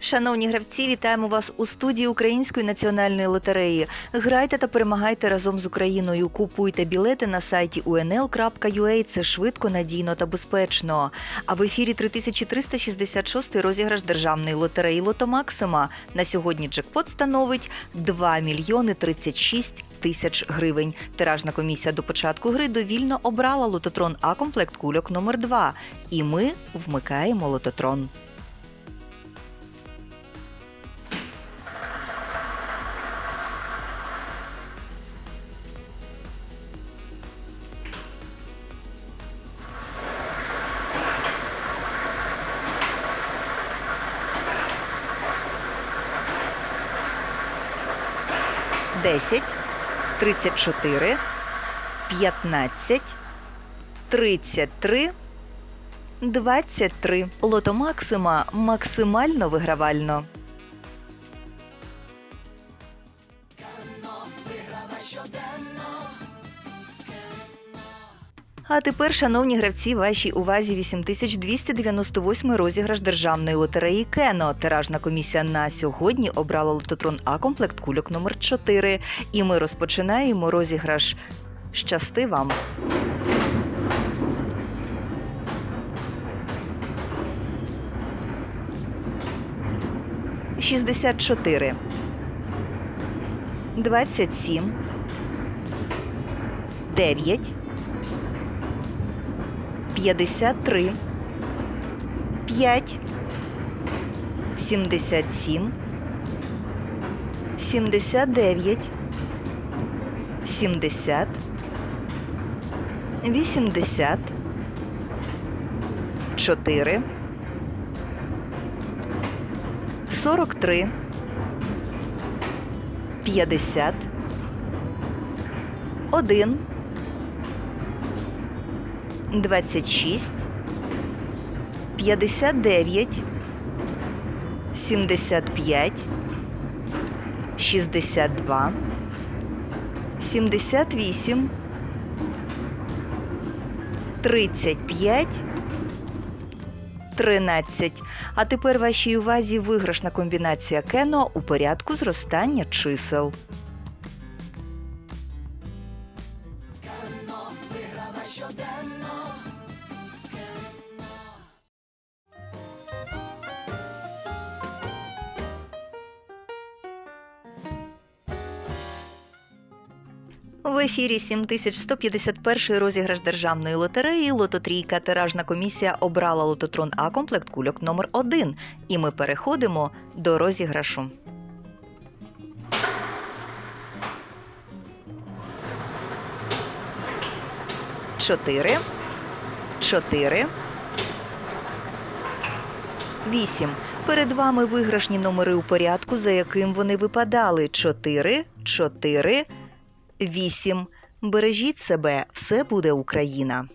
Шановні гравці, вітаємо вас у студії Української національної лотереї. Грайте та перемагайте разом з Україною. Купуйте білети на сайті unl.ua. Це швидко, надійно та безпечно. А в ефірі 3366 розіграш державної лотереї Лото Максима. На сьогодні джекпот становить 2 мільйони 36 тисяч гривень. Тиражна комісія до початку гри довільно обрала лототрон А комплект кульок номер 2 І ми вмикаємо лототрон. Десять, тридцять чотири, п'ятнадцять, тридцять три, двадцять три. Лото Максима максимально вигравально. А тепер, шановні гравці, вашій увазі 8298 розіграш державної лотереї Кено. Тиражна комісія на сьогодні обрала лототрон А комплект кульок номер 4 І ми розпочинаємо розіграш. Щасти вам! Шістдесят чотири. Двадцять сім. Дев'ять. 53, 5, 77, 79, 70, 80, 4, 43, 50, 1, 26, 59, 75, 62, 78, 35, 13. А тепер вашій увазі виграшна комбінація кено у порядку зростання чисел. В ефірі 7151 розіграш державної лотереї Лототрійка тиражна комісія обрала лототрон А комплект кульок номер 1 І ми переходимо до розіграшу. Чотири. Чотири. Вісім. Перед вами виграшні номери у порядку, за яким вони випадали. Чотири, чотири, вісім. Бережіть себе, все буде Україна.